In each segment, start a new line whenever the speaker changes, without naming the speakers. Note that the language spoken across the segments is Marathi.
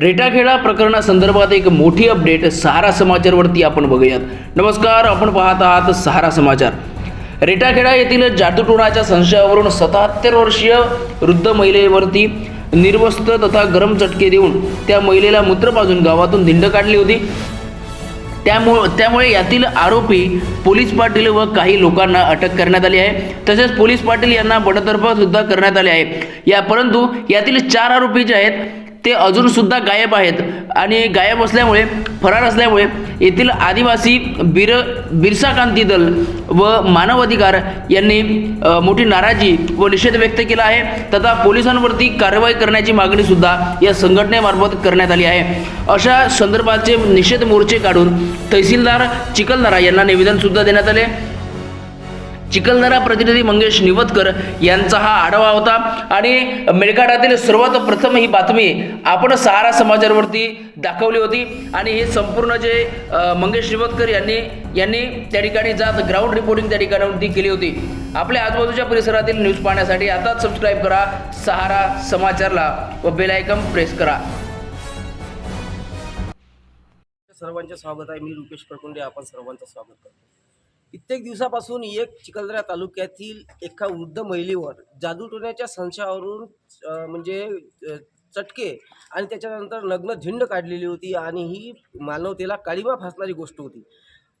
रेटाखेडा प्रकरणासंदर्भात एक मोठी अपडेट सहारा समाचारवरती आपण बघूयात. नमस्कार आपण पाहत आहात सहारा समाचार. रेटाखेडा येथील जादूटोणाच्या संशयावरून सत्याहत्तर वर्षीय वृद्ध महिलेवरती निर्वस्त तथा गरम चटके देऊन त्या महिलेला मूत्र पाजून गावातून धिंड काढली होती. त्यामुळे त्यामुळे यातील आरोपी पोलीस पाटील व काही लोकांना अटक करण्यात आली आहे. तसेच पोलीस पाटील यांना बडतर्फ सुद्धा करण्यात आले आहे. या परंतु यातील चार आरोपी जे आहेत ते अजूनसुद्धा गायब आहेत. आणि गायब असल्यामुळे फरार असल्यामुळे येथील आदिवासी बिर बिरसा क्रांती दल व मानव अधिकार यांनी मोठी नाराजी व निषेध व्यक्त केला आहे. तथा पोलिसांवरती कारवाई करण्याची मागणीसुद्धा या संघटनेमार्फत करण्यात आली आहे. अशा संदर्भाचे निषेध मोर्चे काढून तहसीलदार चिखलदरा यांना निवेदनसुद्धा देण्यात आले. चिखलदरा प्रतिनिधी मंगेश निवतकर यांचा हा आढावा होता. आणि मेळघाटातील सर्वात प्रथम ही बातमी आपण सहारा समाचारवरती दाखवली होती. आणि हे संपूर्ण जे मंगेश निवतकर यांनी यांनी त्या ठिकाणी जात ग्राउंड रिपोर्टिंग त्या ठिकाणावरती केली होती. आपल्या आजूबाजूच्या परिसरातील न्यूज पाहण्यासाठी आताच सबस्क्राईब करा. सहारा समाचारला व बेलायकम प्रेस करा.
सर्वांचे स्वागत आहे. मी रुपेश प्रकुंडे. आपण सर्वांचं स्वागत करतो. कित्येक दिवसापासून एक चिखलदरा तालुक्यातील एका वृद्ध महिलेवर जादूटोण्याच्या संशयावरून म्हणजे चटके आणि त्याच्यानंतर लग्न झिंड काढलेली होती आणि ही मानवतेला काळीमा फासणारी गोष्ट होती.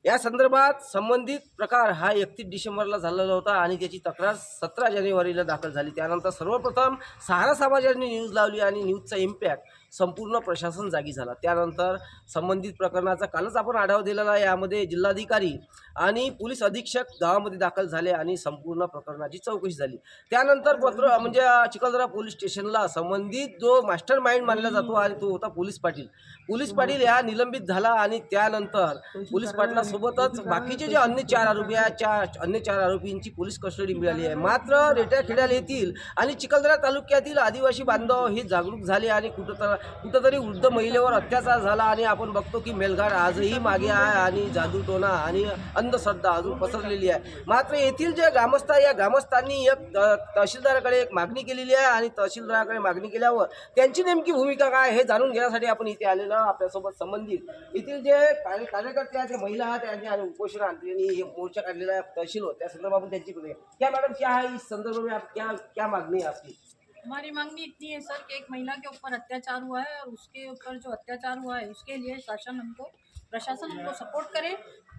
या संदर्भात संबंधित प्रकार हा एकतीस डिसेंबरला झालेला होता आणि त्याची तक्रार सतरा जानेवारीला दाखल झाली. त्यानंतर सर्वप्रथम सहारा समाजाने न्यूज लावली आणि न्यूजचा इम्पॅक्ट संपूर्ण प्रशासन जागी झाला. त्यानंतर संबंधित प्रकरणाचा कालच आपण आढावा दिलेला आहे. यामध्ये जिल्हाधिकारी आणि पोलीस अधीक्षक गावामध्ये दाखल झाले आणि संपूर्ण प्रकरणाची चौकशी झाली. त्यानंतर पत्र म्हणजे चिखलदरा पोलीस स्टेशनला संबंधित जो मास्टर माइंड मानला जातो आणि तो होता पोलीस पाटील. पोलीस पाटील या निलंबित झाला आणि त्यानंतर पोलीस पाटलासोबतच बाकीचे जे अन्य चार आरोपी आहेत त्या अन्य चार आरोपींची पोलीस कस्टडी मिळाली आहे. मात्र रेट्या खेड्याला येथील आणि चिखलदरा तालुक्यातील आदिवासी बांधव हे जागरूक झाले आणि कुठं कुठंतरी वृद्ध महिलेवर अत्याचार झाला आणि आपण बघतो की मेलघाट आजही मागे आहे आणि जादूटोणा आणि अंधश्रद्धा अजून पसरलेली आहे. मात्र येथील जे ग्रामस्थ आहे या ग्रामस्थांनी एक तहसीलदाराकडे एक मागणी केलेली आहे आणि तहसीलदाराकडे मागणी केल्यावर त्यांची नेमकी भूमिका काय हे जाणून घेण्यासाठी आपण इथे आलेलो आहोत. आपल्यासोबत संबंधित येथील जे कार्य- कार्यकर्ते आहेत महिला आहेत त्यांनी आणि उपोषण यांनी हे मोर्चा काढलेला तहसील त्या संदर्भात आपण त्यांची बोलूया. क्या मॅडम क्या है इस संदर्भ में आप क्या क्या मागणी है आपकी
हमारी मांगनी इतनी है सर कि एक महिला के ऊपर अत्याचार हुआ है और उसके ऊपर जो अत्याचार हुआ है उसके लिए शासन हमको प्रशासन हमको सपोर्ट करे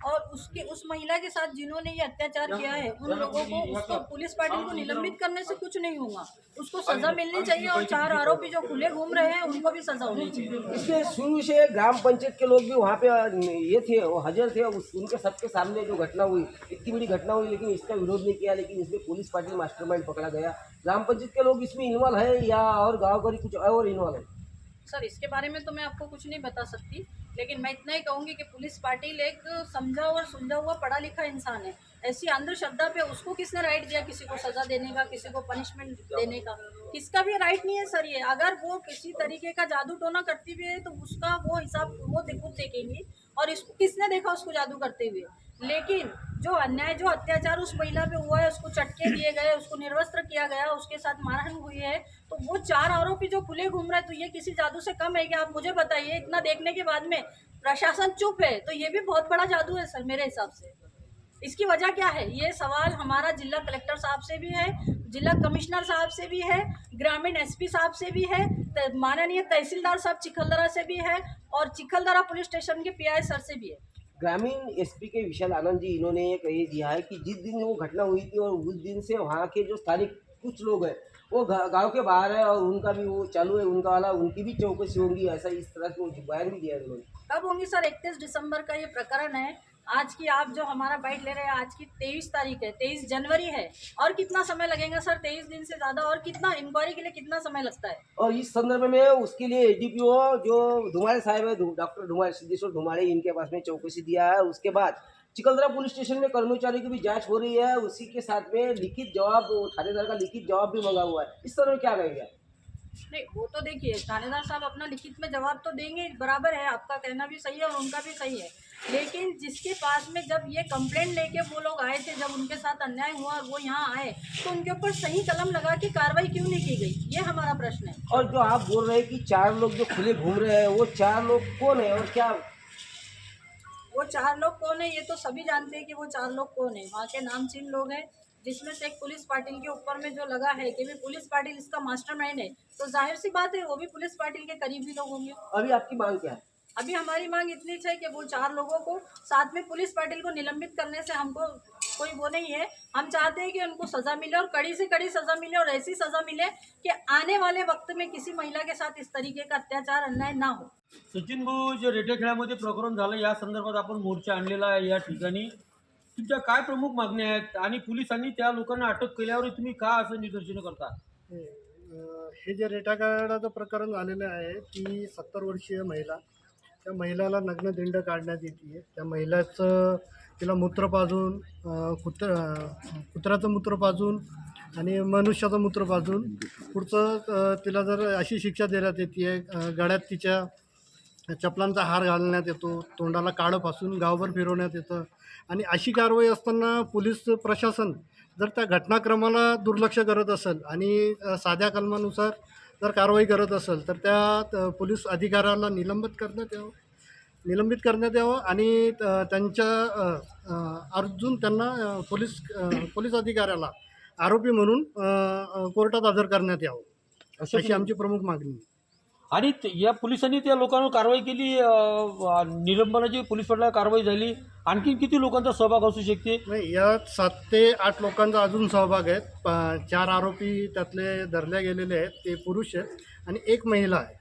और उसके उस महिला के साथ जिन्होंने ये अत्याचार किया है उन लोगों को उसको पुलिस पार्टी को निलंबित करने से कुछ नहीं होगा। उसको सजा मिलनी चाहिए और चार आरोपी जो खुले घूम रहे हैं उनको भी सजा होनी चाहिए।
इसके शुरू से ग्राम पंचायत के लोग भी वहाँ पे ये थे वो हाजिर थे उस, उनके सबके सामने जो घटना हुई इतनी बड़ी घटना हुई लेकिन इसका विरोध नहीं किया लेकिन इसमें पुलिस पार्टी मास्टरमाइंड पकड़ा गया। ग्राम पंचायत के लोग इसमें इन्वॉल्व है या और गाँव का कुछ और इन्वॉल्व है?
सर इसके बारे में तो मैं आपको कुछ नहीं बता सकती। लेकिन मैं इतना ही कहूँगी कि पुलिस पाटिल एक समझा हुआ सुलझा हुआ पढ़ा लिखा इंसान है। ऐसी अंधश्रद्धा पे उसको किसने राइट दिया किसी को सजा देने का, किसी को पनिशमेंट देने का? किसका भी राइट नहीं है सर ये। अगर वो किसी तरीके का जादू टोना करती भी है तो उसका वो हिसाब वो खुद देखेंगी। और इसको किसने देखा उसको जादू करते हुए? लेकिन जो अन्याय, जो अत्याचार उस महिला पे हुआ है, उसको चटके दिए गए, उसको निर्वस्त्र किया गया, उसके साथ मारहानि हुई है तो वो चार आरोपी जो खुले घूम रहे तो ये किसी जादू से कम है कि आप मुझे बताइए, इतना देखने के बाद में प्रशासन चुप है तो ये भी बहुत बड़ा जादू है सर, मेरे हिसाब से। इसकी वजह क्या है? ये सवाल हमारा जिला कलेक्टर साहब से भी है, जिला कमिश्नर साहब से भी है, ग्रामीण एसपी साहब से भी है माननीय तहसीलदार साहब चिखलदरा से भी है और चिखलदरा पुलिस स्टेशन के पीआई सर से भी है।
ग्रामीण एसपी के विशाल आनंद जी इन्होंने ये कही दिया है कि जिस दिन वो घटना हुई थी और उस दिन से वहाँ के जो स्थानीय कुछ लोग हैं वो गाँव के बाहर है और उनका भी वो चालू है उनका वाला उनकी भी चौकसी होगी ऐसा इस तरह से बयान भी दिया उन्होंने।
कब होंगी सर? इकतीस दिसंबर का ये प्रकरण है। आज की आप जो हमारा बाइट ले रहे हैं आज की तेईस तारीख है तेईस जनवरी है। और कितना समय लगेगा सर? तेईस दिन से ज़्यादा और कितना इंक्वायरी के लिए कितना समय लगता है?
और इस संदर्भ में उसके लिए एडीपीओ जो धुमारे साहब है डॉक्टर धुमाड़े सिद्धेश्वर धुमाड़े इनके पास में चौकसी दिया है। उसके बाद चिकलदरा पुलिस स्टेशन में कर्मचारी की भी जाँच हो रही है। उसी के साथ में लिखित जवाब थानेदार का लिखित जवाब भी मंगा हुआ है। इस तरह में क्या कहेंगे
नहीं वो तो देखिए थानेदार साहब अपना लिखित में जवाब तो देंगे बराबर है आपका कहना भी सही है और उनका भी सही है। लेकिन जिसके पास में जब ये कंप्लेंट लेके वो लोग आए थे जब उनके साथ अन्याय हुआ और वो यहाँ आए तो उनके ऊपर सही कलम लगा के कार्रवाई क्यों नहीं की गई? ये हमारा प्रश्न है।
और जो आप बोल रहे हैं कि चार लोग जो खुले घूम रहे हैं वो चार लोग कौन है और क्या?
वो चार लोग कौन है ये तो सभी जानते हैं कि वो चार लोग कौन है। वहाँ के नामचीन लोग हैं जिसमें से एक पुलिस पाटिल के ऊपर में जो लगा है कि भी पुलिस पाटिल इसका मास्टरमाइंड है तो ज़ाहिर सी बात है वो भी पुलिस पाटिल के करीबी लोग होंगे।
अभी आपकी मांग क्या है?
अभी हमारी मांग इतनी है कि वो चार लोगों को साथ में पुलिस पाटिल को निलंबित करने से हमको कोई वो नहीं है। हम चाहते हैं कि उनको सज़ा मिले और कड़ी से कड़ी सज़ा मिले और ऐसी सज़ा मिले कि आने वाले वक्त में किसी महिला के साथ इस तरीके का अत्याचार अन्याय ना हो।
सचिन भाऊ जे रेटे प्रकरण झालं या संदर्भात आपण मोर्चा आणलेला आहे या ठिकाणी. तुमच्या काय प्रमुख मागण्या आहेत? आणि पोलिसांनी त्या लोकांना अटक केल्यावर तुम्ही का असं निदर्शन करता?
हे अं, जे रेटाकाडाचं प्रकरण झालेलं आहे ती सत्तर वर्षीय महिला त्या महिलाला नग्नदिंड काढण्यात येते त्या महिलाचं तिला मूत्र पाजून कुत्र कुत्र्याचं मूत्र पाजून आणि मनुष्याचं मूत्र पाजून पुढचं तिला जर अशी शिक्षा देण्यात येते गळ्यात तिच्या चपलांचा हार घालण्यात येतो तोंडाला काळं पासून गावभर फिरवण्यात येतं आणि अशी कारवाई असताना पोलीस प्रशासन जर त्या घटनाक्रमाला दुर्लक्ष करत असेल आणि साध्या कलमानुसार जर कारवाई करत असेल तर त्या पोलीस अधिकाऱ्याला निलंबित करण्यात यावं. निलंबित करण्यात यावं आणि त्यांच्या अर्जुन त्यांना पोलीस पोलीस अधिकाऱ्याला आरोपी म्हणून कोर्टात हजर करण्यात यावं अशी आमची प्रमुख मागणी आहे.
आणि ते- या पोलिसांनी त्या लोकांवर कारवाई केली निलंबनाची पोलीस पाटला कारवाई झाली. आणखी किती लोकांचा सहभाग असू शकते?
नाही यात सात ते आठ लोकांचा अजून सहभाग आहे चार आरोपी त्यातले धरल्या गेलेले आहेत ते पुरुष आहेत आणि एक महिला आहे.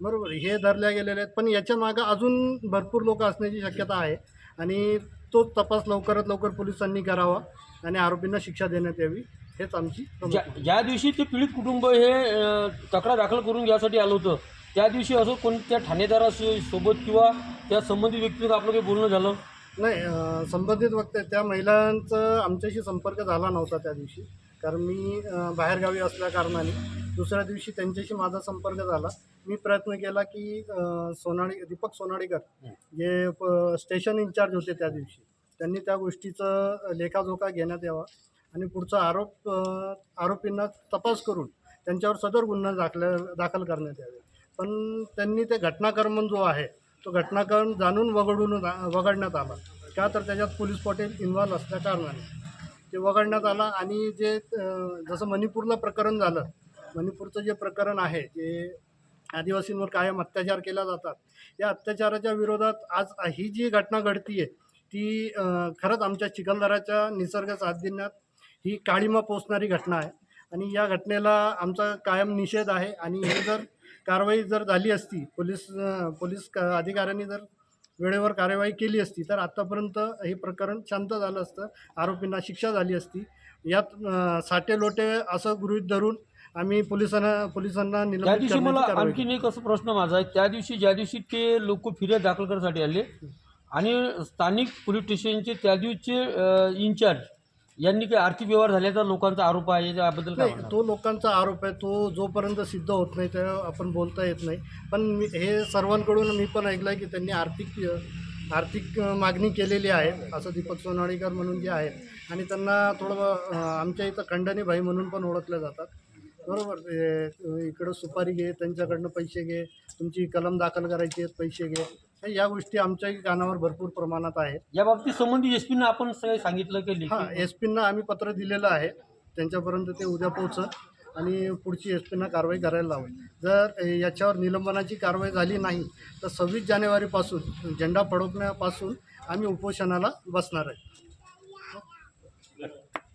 बरोबर हे धरल्या गेलेले आहेत. पण याच्या मागं अजून भरपूर लोक असण्याची शक्यता आहे आणि तो तपास लवकरात लवकर पोलिसांनी करावा आणि आरोपींना शिक्षा देण्यात यावी. हेच आमची
ज्या ज्या दिवशी ते पीडित कुटुंब हे अं, तक्रार दाखल करून घ्यासाठी आलं होतं त्या दिवशी असं कोणत्या ठाणेदारासोबत किंवा त्या संबंधित व्यक्तीचं आपलं काही बोलणं झालं?
नाही अं, संबंधित वक्ते त्या महिलांचा आमच्याशी संपर्क झाला नव्हता त्या दिवशी कारण मी अं, बाहेरगावी असल्या कारणाने दुसऱ्या दिवशी त्यांच्याशी माझा संपर्क झाला. मी प्रयत्न केला की अं, सोनाळी दीपक सोनाळीकर जे प- स्टेशन इन्चार्ज होते त्या दिवशी त्यांनी त्या गोष्टीचं लेखाजोखा घेण्यात यावा. आणि पुढचा आरोप आरोपींना तपास करून त्यांच्यावर सदर गुन्हा दाखल दाखल करण्यात यावे. पण त्यांनी ते घटनाक्रम जो आहे तो घटनाक्रम जाणून वगडून वगळण्यात आला. का तर त्याच्यात पोलीस पॉटेल इन्व्हॉल्व असल्या कारणाने. ते वगळण्यात आला आणि जे जसं मणिपूरला प्रकरण झालं मणिपूरचं जे प्रकरण आहे जे आदिवासींवर कायम अत्याचार केला जातात या अत्याचाराच्या विरोधात आज ही जी घटना घडती आहे ती खरंच आमच्या चिखलदराच्या निसर्ग साथ देण्यात ही काळीमा पोचणारी घटना आहे. आणि या घटनेला आमचा कायम निषेध आहे. आणि हे जर कारवाई जर झाली असती पोलीस पोलीस क- अधिकाऱ्यांनी जर वेळेवर कार्यवाही केली असती तर आत्तापर्यंत हे प्रकरण शांत झालं असतं. आरोपींना शिक्षा झाली असती. यात साठे लोटे असं गृहीत धरून आम्ही पोलिसांना पोलिसांना
त्या
निलंबित
दिवशी मला आणखीन एक असं प्रश्न माझा आहे. त्या दिवशी ज्या दिवशी ते लोक फिर्याद दाखल करण्यासाठी आले आणि स्थानिक पोलीस स्टेशनचे त्या दिवशीचे इन्चार्ज यांनी काही आर्थिक व्यवहार झाल्याचा लोकांचा आरोप आहे याबद्दल काय
नाही
म्हणणार?
तो लोकांचा आरोप आहे तो जोपर्यंत सिद्ध होत नाही त्या आपण बोलता येत नाही. पण मी हे सर्वांकडून मी पण ऐकलं आहे की त्यांनी आर्थिक आर्थिक मागणी केलेली आहे असं दीपक सोनाळीकर म्हणून जे आहेत. आणि त्यांना थोडं अ, आमच्या इथं खंडणी भाई म्हणून पण ओळखले जातात. बरोबर इकडं सुपारी घे त्यांच्याकडनं पैसे घे तुमची कलम दाखल करायची आहेत पैसे घे. हे या गोष्टी आमच्याही कानावर भरपूर प्रमाणात आहेत.
या बाबतीत संबंधित एस पीनं आपण सगळे सांगितलं की
हां
लेखी.
एस पींना आम्ही पत्र दिलेलं आहे. त्यांच्यापर्यंत ते उद्या पोहोचत आणि पुढची एस पींना कारवाई करायला लावेल. जर अ, याच्यावर निलंबनाची कारवाई झाली नाही तर सव्वीस जानेवारीपासून झेंडा फडकण्यापासून आम्ही उपोषणाला बसणार आहे.